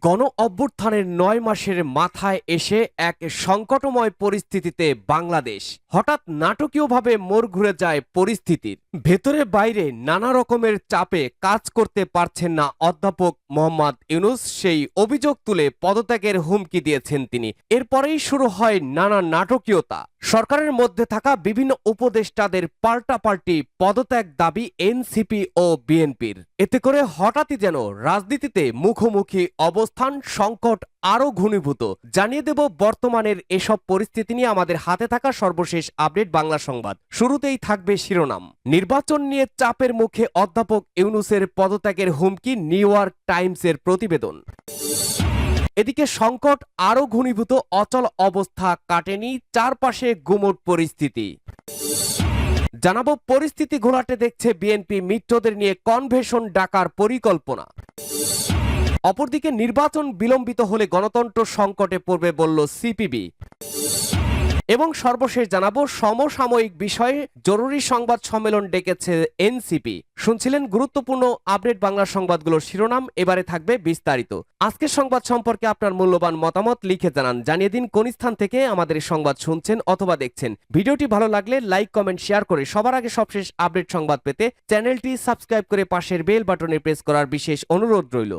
গণ অভ্যুত্থানের নয় মাসের মাথায় এসে এক সংকটময় পরিস্থিতিতে বাংলাদেশ। হঠাৎ নাটকীয়ভাবে মোড় ঘুরে যায় পরিস্থিতির। ভেতরে বাইরে নানা রকমের চাপে কাজ করতে পারছেন না অধ্যাপক মোহাম্মদ ইউনুস, সেই অভিযোগ তুলে পদত্যাগের হুমকি দিয়েছেন তিনি। এরপরেই শুরু হয় নানা নাটকীয়তা। সরকারের মধ্যে থাকা বিভিন্ন উপদেষ্টাদের পাল্টাপাল্টি পদত্যাগ দাবি এনসিপি ও বিএনপির। এতে করে হঠাৎই যেন রাজনীতিতে মুখোমুখি অবস্থান সংকট আরও ঘনীভূত। জানিয়ে দেব বর্তমানের এসব পরিস্থিতি নিয়ে আমাদের হাতে থাকা সর্বশেষ আপডেট বাংলা সংবাদ। শুরুতেই থাকবে শিরোনাম। নির্বাচন নিয়ে চাপের মুখে অধ্যাপক ইউনুসের পদত্যাগের হুমকি নিউ ইয়র্ক টাইমসের প্রতিবেদন। এদিকে সংকট আরও ঘনীভূত, অচল অবস্থা কাটেনি চারপাশে গুমট পরিস্থিতি। জানাব, পরিস্থিতি ঘোলাটে দেখছে বিএনপি মিত্রদের নিয়ে কনভেশন ডাকার পরিকল্পনা। অপরদিকে নির্বাচন বিলম্বিত হলে গণতন্ত্র সংকটে পড়বে বলল সিপিবি। এবং সর্বশেষ জানাব, সমসাময়িক বিষয়ে জরুরি সংবাদ সম্মেলন ডেকেছে এনসিপি। শুনছিলেন গুরুত্বপূর্ণ আপডেট বাংলা সংবাদগুলোর শিরোনাম, এবারে থাকবে বিস্তারিত। আজকের সংবাদ সম্পর্কে আপনার মূল্যবান মতামত লিখে জানান। জানিয়ে দিন কোন স্থান থেকে আমাদের এই সংবাদ শুনছেন অথবা দেখছেন। ভিডিওটি ভালো লাগলে লাইক, কমেন্ট, শেয়ার করে সবার আগে সবশেষ আপডেট সংবাদ পেতে চ্যানেলটি সাবস্ক্রাইব করে পাশের বেল বাটনে প্রেস করার বিশেষ অনুরোধ রইল।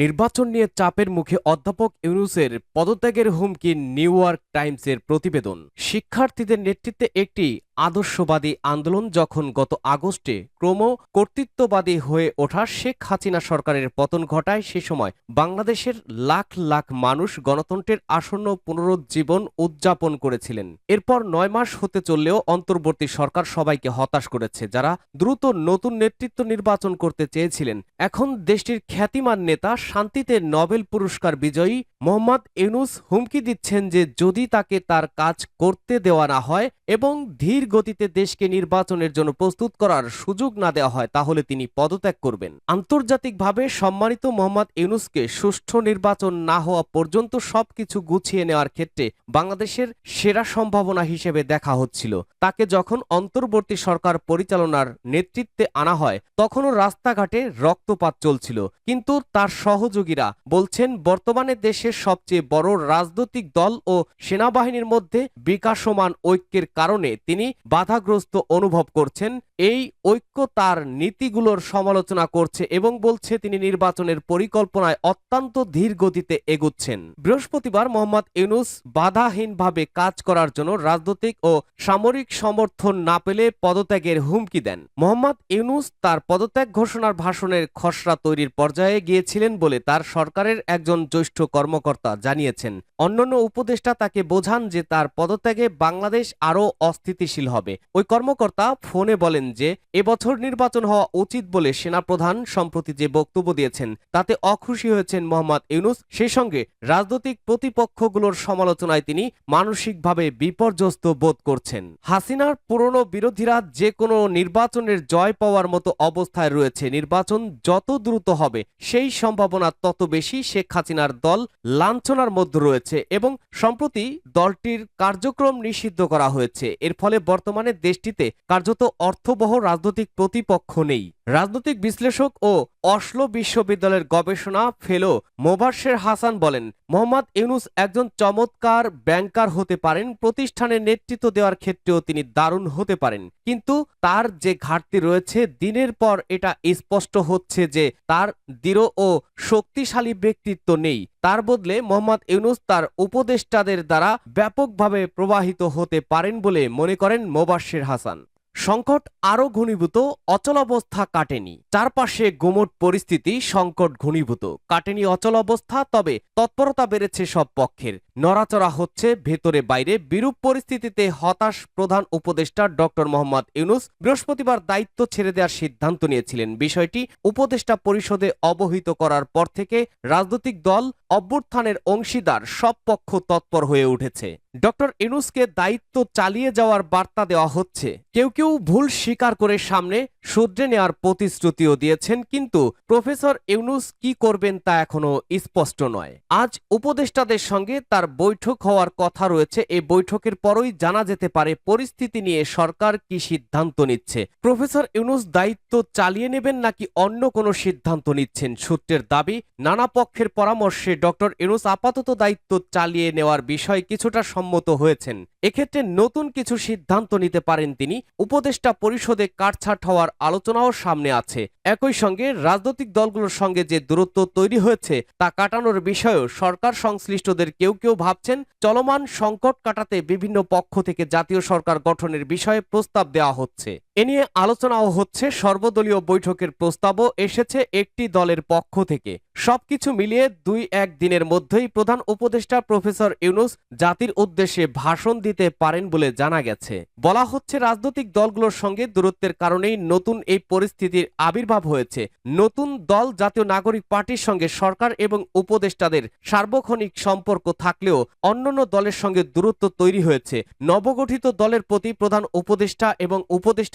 নির্বাচন নিয়ে চাপের মুখে অধ্যাপক ইউনুসের পদত্যাগের হুমকি নিউ ইয়র্ক টাইমসের প্রতিবেদন। শিক্ষার্থীদের নেতৃত্বে একটি আদর্শবাদী আন্দোলন যখন গত আগস্টে ক্রম কর্তৃত্ববাদী হয়ে ওঠা শেখ হাসিনা সরকারের পতন ঘটায়, সে সময় বাংলাদেশের লাখ লাখ মানুষ গণতন্ত্রের আসন্ন পুনরুজ্জীবন উদযাপন করেছিলেন। এরপর নয় মাস হতে চললেও অন্তর্বর্তী সরকার সবাইকে হতাশ করেছে, যারা দ্রুত নতুন নেতৃত্ব নির্বাচন করতে চেয়েছিলেন। এখন দেশটির খ্যাতিমান নেতা, শান্তিতে নোবেল পুরস্কার বিজয়ী মোহাম্মদ ইউনুস হুমকি দিচ্ছেন যে যদি তাকে তার কাজ করতে দেওয়া না হয় এবং ধীর গতিতে দেশকে নির্বাচনের জন্য প্রস্তুত করার সুযোগ না দেওয়া হয়, তাহলে তিনি পদত্যাগ করবেন। আন্তর্জাতিকভাবে সম্মানিত মোহাম্মদ ইউনুসকে সুষ্ঠু নির্বাচন না হওয়া পর্যন্ত সবকিছু গুছিয়ে নেওয়ার ক্ষেত্রে বাংলাদেশের সেরা সম্ভাবনা হিসেবে দেখা হচ্ছিল। তাকে যখন অন্তর্বর্তী সরকার পরিচালনার নেতৃত্বে আনা হয়, তখনও রাস্তাঘাটে রক্তপাত চলছিল। কিন্তু তার সহযোগীরা বলছেন, বর্তমানে দেশের সবচেয়ে বড় রাজনৈতিক দল ও সেনাবাহিনীর মধ্যে বিকাশমান ঐক্যের কারণে তিনি বাধাগ্রস্ত অনুভব করছেন এই ঐক্য তার নীতিগুলোর সমালোচনা করছে এবং বলছে তিনি নির্বাচনের পরিকল্পনায় অত্যন্ত ধীর গতিতে এগুচ্ছেন। বৃহস্পতিবার মোহাম্মদ ইউনুস বাধাহীনভাবে কাজ করার জন্য রাজনৈতিক ও সামরিক সমর্থন না পেলে পদত্যাগের হুমকি দেন। মোহাম্মদ ইউনুস তার পদত্যাগ ঘোষণার ভাষণের খসড়া তৈরির পর্যায়ে গিয়েছিলেন বলে তার সরকারের একজন জ্যেষ্ঠ কর্মকর্তা জানিয়েছেন। অন্যান্য উপদেষ্টা তাকে বোঝান যে তার পদত্যাগে বাংলাদেশ আরও অস্থিতিশীল হবে। ওই কর্মকর্তা ফোনে বলেন যে এবছর নির্বাচন হওয়া উচিত বলে সেনাপ্রধান সম্প্রতি যে বক্তব্য দিয়েছেন, তাতে অখুশি হয়েছেন মোহাম্মদ ইউনুস। সেই সঙ্গে রাজনৈতিক প্রতিপক্ষগুলোর সমালোচনায় তিনি মানসিকভাবে বিপর্যস্ত বোধ করছেন। হাসিনার পুরনো বিরোধীরা যে কোনো নির্বাচনের জয় পাওয়ার মতো অবস্থায় রয়েছে। নির্বাচন যত দ্রুত হবে, সেই সম্ভাবনা তত বেশি শেখ হাসিনার দল লাঞ্ছনার মধ্যে রয়েছে এবং সম্প্রতি দলটির কার্যক্রম নিষিদ্ধ করা হয়েছে। এর ফলে বর্তমানে দেশটিতে কার্যত অর্থবহ রাজনৈতিক প্রতিপক্ষ নেই। রাজনৈতিক বিশ্লেষক ও অসলো বিশ্ববিদ্যালয়ের গবেষণা ফেলো মোবার্শের হাসান বলেন, মোহাম্মদ ইউনুস একজন চমৎকার ব্যাংকার হতে পারেন, প্রতিষ্ঠানের নেতৃত্ব দেওয়ার ক্ষেত্রেও তিনি দারুণ হতে পারেন। কিন্তু তার যে ঘাটতি রয়েছে, দিনের পর এটা স্পষ্ট হচ্ছে যে তার দৃঢ় ও শক্তিশালী ব্যক্তিত্ব নেই। তার বদলে মোহাম্মদ ইউনুস তার উপদেষ্টাদের দ্বারা ব্যাপকভাবে প্রবাহিত হতে পারেন বলে মনে করেন মোবাশ্বের হাসান। সংকট আরও ঘনীভূত, অচলাবস্থা কাটেনি। চারপাশে গোমট পরিস্থিতি সংকট ঘনীভূত। কাটেনি অচল অবস্থা তবে তৎপরতা বেড়েছে সব পক্ষের। নড়াচড়া হচ্ছে ভেতরে বাইরে। বিরূপ পরিস্থিতিতে হতাশ প্রধান উপদেষ্টা ডক্টর মোহাম্মদ ইউনুস বৃহস্পতিবার দায়িত্ব ছেড়ে দেওয়ার সিদ্ধান্ত নিয়েছিলেন। বিষয়টি উপদেষ্টা পরিষদে অবহিত করার পর থেকে রাজনৈতিক দল, অভ্যুত্থানের অংশীদার, সব পক্ষ তৎপর হয়ে উঠেছে। ডক্টর ইনুসকে দায়িত্ব চালিয়ে যাওয়ার বার্তা দেওয়া হচ্ছে। কেউ কেউ কেউ ভুল স্বীকার করে সামনে শুধরে নেওয়ার প্রতিশ্রুতিও দিয়েছেন, কিন্তু প্রফেসর ইউনুস কি করবেন তা এখনও স্পষ্ট নয়। আজ উপদেষ্টাদের সঙ্গে তার বৈঠক হওয়ার কথা রয়েছে। এই বৈঠকের পরই জানা যেতে পারে, পরিস্থিতি নিয়ে সরকার কি সিদ্ধান্ত নিচ্ছে। প্রফেসর ইউনুস দায়িত্ব চালিয়ে নেবেন নাকি অন্য কোনো সিদ্ধান্ত নিচ্ছেন সূত্রের দাবি? নানা পক্ষের পরামর্শে ডক্টর ইউনুস আপাতত দায়িত্ব চালিয়ে নেওয়ার বিষয়ে কিছুটা সম্মত হয়েছেন। এক্ষেত্রে নতুন কিছু সিদ্ধান্ত নিতে পারেন তিনি। উপদেষ্টা পরিষদে কাটছাট হওয়ার আলোচনাও সামনে আছে। একই সঙ্গে রাজনৈতিক দলগুলোর সঙ্গে যে দূরত্ব তৈরি হয়েছে, তা কাটানোর বিষয়েও সরকার সংশ্লিষ্টদের কেউ কেউ ভাবছেন, চলমান সংকট কাটাতে বিভিন্ন পক্ষ থেকে জাতীয় সরকার গঠনের বিষয়ে প্রস্তাব দেওয়া হচ্ছে। এ নিয়ে আলোচনাও হচ্ছে। সর্বদলীয় বৈঠকের প্রস্তাবও এসেছে একটি দলের পক্ষ থেকে। সবকিছু মিলিয়ে দুই এক দিনের মধ্যেই প্রধান উপদেষ্টা প্রফেসর ইউনুস জাতির উদ্দেশ্যে ভাষণ দিতে পারেন বলে জানা গেছে। বলা হচ্ছে, রাজনৈতিক দলগুলোর সঙ্গে দূরত্বের কারণেই নতুন এই পরিস্থিতির আবির্ভাব হয়েছে। নতুন দল জাতীয় নাগরিক পার্টির সঙ্গে সরকার এবং উপদেষ্টাদের সার্বক্ষণিক সম্পর্ক থাকলেও অন্যান্য দলের সঙ্গে দূরত্ব তৈরি হয়েছে। নবগঠিত দলের প্রতি প্রধান উপদেষ্টা এবং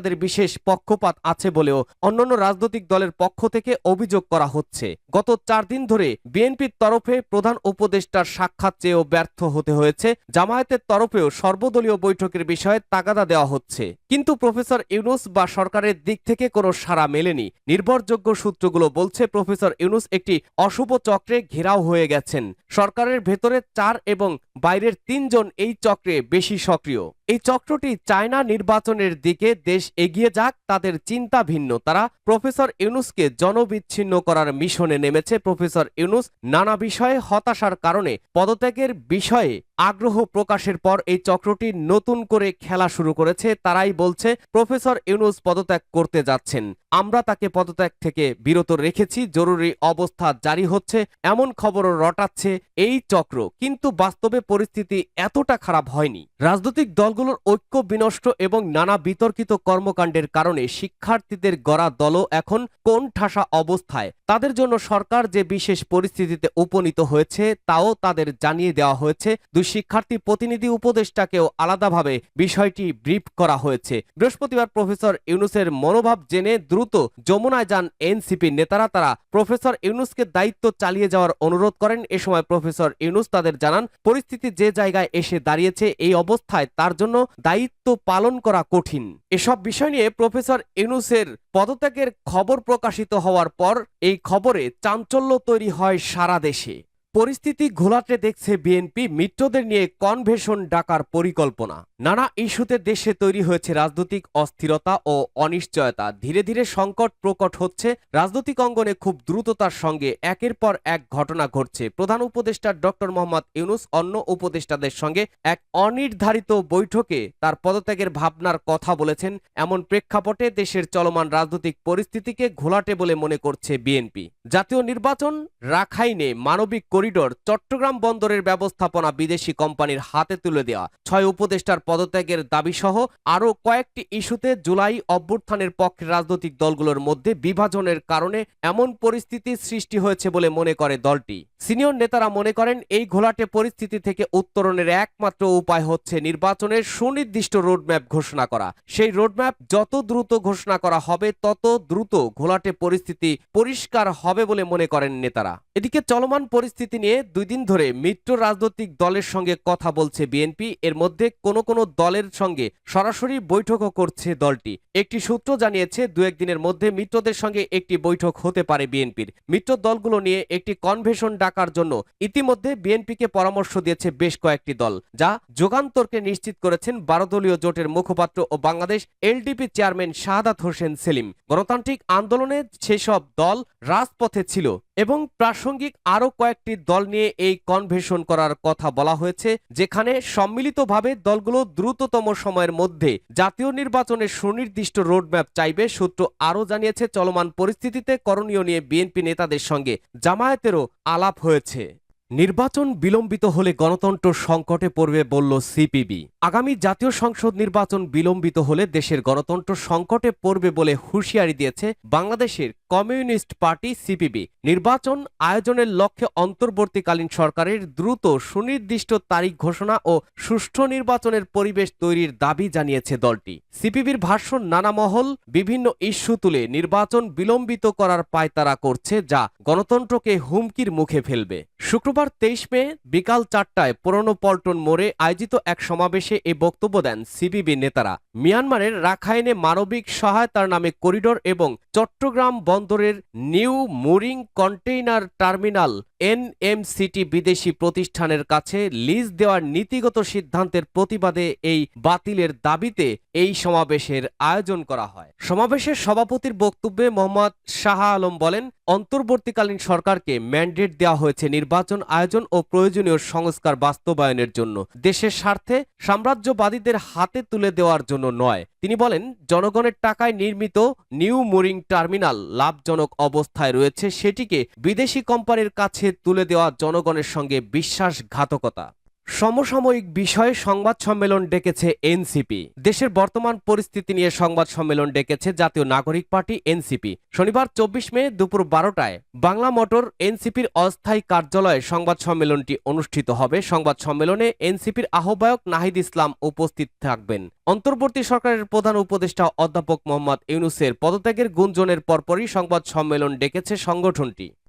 উপদেষ্টাদের বিশেষ পক্ষপাত আছে বলেও অন্যান্য রাজনৈতিক দলের পক্ষ থেকে অভিযোগ করা হচ্ছে। গত চার দিন ধরে বিএনপির তরফে প্রধান উপদেষ্টার সাক্ষাৎ চেয়েও ব্যর্থ হতে হয়েছে। জামায়াতের তরফেও সর্বদলীয় বৈঠকের বিষয়ে তাগাদা দেওয়া হচ্ছে। কিন্তু প্রফেসর ইউনুস বা সরকারের দিক থেকে কোনো সাড়া মেলেনি। নির্ভরযোগ্য সূত্রগুলো বলছে, প্রফেসর ইউনুস একটি অশুভ চক্রে ঘেরাও হয়ে গেছেন। সরকারের ভেতরে চার এবং বাইরের তিনজন এই চক্রে বেশি সক্রিয়। এই চক্রটি চায়না নির্বাচনের দিকে দেশ এগিয়ে যাক, তাদের চিন্তা ভিন্ন। তারা প্রফেসর ইউনুসকে জনবিচ্ছিন্ন করার মিশনে নেমেছে। প্রফেসর ইউনুস নানা বিষয়ে হতাশার কারণে পদত্যাগের বিষয়ে আগ্রহ প্রকাশের পর এই চক্রটি নতুন করে খেলা শুরু করেছে। তারাই বলছে, প্রফেসর ইউনুস পদত্যাগ করতে যাচ্ছেন। আমরা তাকে পদত্যাগ থেকে বিরত রেখেছি, জরুরি অবস্থা জারি হচ্ছে, এমন খবরও রটাচ্ছে এই চক্র। কিন্তু বাস্তবে পরিস্থিতি এতটা খারাপ হয়নি। রাজনৈতিক দলগুলোর ঐক্য বিনষ্ট এবং নানা বিতর্কিত কর্মকাণ্ডের কারণে শিক্ষার্থীদের গড়া দলও এখন কোন ঠাসা অবস্থায়। তাদের জন্য সরকার যে বিশেষ পরিস্থিতিতে উপনীত হয়েছে, তাও তাদের জানিয়ে দেওয়া হয়েছে। দুই শিক্ষার্থী প্রতিনিধি উপদেষ্টাকেও আলাদাভাবে বিষয়টি ব্রিফ করা হয়েছে। বৃহস্পতিবার প্রফেসর ইউনুসের মনোভাব জেনে দ্রুত যমুনায় যান এনসিপির নেতারা। তারা প্রফেসর ইউনুসকে দায়িত্ব চালিয়ে যাওয়ার অনুরোধ করেন। এ সময় প্রফেসর ইউনুস তাদের জানান, পরিস্থিতি যে জায়গায় এসে দাঁড়িয়েছে, এই অবস্থায় তার জন্য দায়িত্ব পালন করা কঠিন। এসব বিষয় নিয়ে প্রফেসর ইউনুসের পদত্যাগের খবর প্রকাশিত হওয়ার পর এই খবরে চাঞ্চল্য তৈরি হয় সারা দেশে। পরিস্থিতি ঘোলাটে দেখছে বিএনপি, মিত্রদের নিয়ে কনভেশন ডাকার পরিকল্পনা। নানা ইস্যুতে দেশে তৈরি হয়েছে রাজনৈতিক অস্থিরতা ও অনিশ্চয়তা। ধীরে ধীরে সংকট প্রকট হচ্ছে। রাজনৈতিক অঙ্গনে খুব দ্রুততার সঙ্গে একের পর এক ঘটনা ঘটছে। প্রধান উপদেষ্টা ডক্টর মোহাম্মদ ইউনুস অন্য উপদেষ্টাদের সঙ্গে এক অনির্ধারিত বৈঠকে তার পদত্যাগের ভাবনার কথা বলেছেন। এমন প্রেক্ষাপটে দেশের চলমান রাজনৈতিক পরিস্থিতিকে ঘোলাটে বলে মনে করছে বিএনপি। জাতীয় নির্বাচন রাখাইনে মানবিক করিডোর চট্টগ্রাম বন্দরের ব্যবস্থাপনা বিদেশি কোম্পানির হাতে তুলে দেওয়া। ছয় উপদেষ্টার পদত্যাগের দাবিসহ আরও কয়েকটি ইস্যুতে জুলাই অভ্যুত্থানের পক্ষের রাজনৈতিক দলগুলোর মধ্যে বিভাজনের কারণে এমন পরিস্থিতি সৃষ্টি হয়েছে বলে মনে করে দলটি। সিনিয়র নেতারা মনে করেন, এই ঘোলাটে পরিস্থিতি থেকে উত্তরণের একমাত্র উপায় হচ্ছে নির্বাচনের সুনির্দিষ্ট রোডম্যাপ ঘোষণা করা। সেই রোডম্যাপ যত দ্রুত ঘোষণা করা হবে, তত দ্রুত ঘোলাটে পরিস্থিতি পরিষ্কার হবে বলে মনে করেন নেতারা। এদিকে চলমান পরিস্থিতি নিয়ে দুই দিন ধরে মিত্র রাজনৈতিক দলের সঙ্গে কথা বলছে বিএনপি। এর মধ্যে কোনো কোনো দলের সঙ্গে সরাসরি বৈঠকও করছে দলটি। একটি সূত্র জানিয়েছে, দু একদিনের মধ্যে মিত্রদের সঙ্গে একটি বৈঠক হতে পারে বিএনপির। মিত্র দলগুলো নিয়ে একটি কনভেশন ডাকার জন্য ইতিমধ্যে বিএনপিকে পরামর্শ দিয়েছে বেশ কয়েকটি দল, যা যোগান্তরকে নিশ্চিত করেছেন বারো দলীয় জোটের মুখপাত্র ও বাংলাদেশ এলডিপি চেয়ারম্যান শাহাদাত হোসেন সেলিম। গণতান্ত্রিক আন্দোলনে সেসব দল রাজপথে ছিল। এবং প্রাসঙ্গিক আরও কয়েকটি দল নিয়ে এই কনভেশন করার কথা বলা হয়েছে, যেখানে সম্মিলিতভাবে দলগুলো দ্রুততম সময়ের মধ্যে জাতীয় নির্বাচনের সুনির্দিষ্ট রোডম্যাপ চাইবে, সূত্র আরও জানিয়েছে, চলমান পরিস্থিতিতে করণীয় নিয়ে বিএনপি নেতাদের সঙ্গে জামায়াতেরও আলাপ হয়েছে। নির্বাচন বিলম্বিত হলে গণতন্ত্র সংকটে পড়বে বলল সিপিবি। আগামী জাতীয় সংসদ নির্বাচন বিলম্বিত হলে দেশের গণতন্ত্র সংকটে পড়বে বলে হুঁশিয়ারি দিয়েছে বাংলাদেশের কমিউনিস্ট পার্টি সিপিবি। নির্বাচন আয়োজনের লক্ষ্যে অন্তর্বর্তীকালীন সরকারের দ্রুত সুনির্দিষ্ট তারিখ ঘোষণা ও সুষ্ঠু নির্বাচনের পরিবেশ তৈরির দাবি জানিয়েছে দলটি। সিপিবির ভাষ্য, নানা মহল বিভিন্ন ইস্যু তুলে নির্বাচন বিলম্বিত করার পায়তারা করছে যা গণতন্ত্রকে হুমকির মুখে ফেলবে। শুক্রবার তেইশ মে বিকাল চারটায় পুরনো পল্টন মোড়ে আয়োজিত এক সমাবেশে এ বক্তব্য দেন সিপিবি নেতারা। মিয়ানমারের রাখাইনে মানবিক সহায়তার নামে করিডোর এবং চট্টগ্রাম বন্দরের new mooring container terminal NMCT বিদেশি প্রতিষ্ঠানের কাছে লিজ দেওয়ার নীতিগত সিদ্ধান্তের প্রতিবাদে এই বাতিলের দাবিতে এই সমাবেশের আয়োজন করা হয়। সমাবেশের সভাপতির বক্তব্যে মোহাম্মদ শাহ আলম বলেন, অন্তর্বর্তীকালীন সরকারকে ম্যান্ডেট দেওয়া হয়েছে নির্বাচন আয়োজন ও প্রয়োজনীয় সংস্কার বাস্তবায়নের জন্য। দেশের স্বার্থে সাম্রাজ্যবাদীদের হাতে তুলে দেওয়ার জন্য নয়। তিনি বলেন, জনগণের টাকায় নির্মিত নিউ মুরিং টার্মিনাল লাভজনক অবস্থায় রয়েছে। সেটিকে বিদেশি কোম্পানির কাছে তুলে দেওয়া জনগণের সঙ্গে বিশ্বাসঘাতকতা। সমসাময়িক বিষয়ে সংবাদ সম্মেলন ডেকেছে এনসিপি। দেশের বর্তমান পরিস্থিতি নিয়ে সংবাদ সম্মেলন ডেকেছে জাতীয় নাগরিক পার্টি এনসিপি। শনিবার চব্বিশ মে দুপুর বারোটায় বাংলা মোটর এনসিপির অস্থায়ী কার্যালয়ে সংবাদ সম্মেলনটি অনুষ্ঠিত হবে। সংবাদ সম্মেলনে এনসিপির আহ্বায়ক নাহিদ ইসলাম উপস্থিত থাকবেন। অন্তর্বর্তী সরকারের প্রধান উপদেষ্টা অধ্যাপক মোহাম্মদ ইউনুসের পদত্যাগের গুঞ্জনের পরপরই সংবাদ সম্মেলন ডেকেছে সংগঠনটি।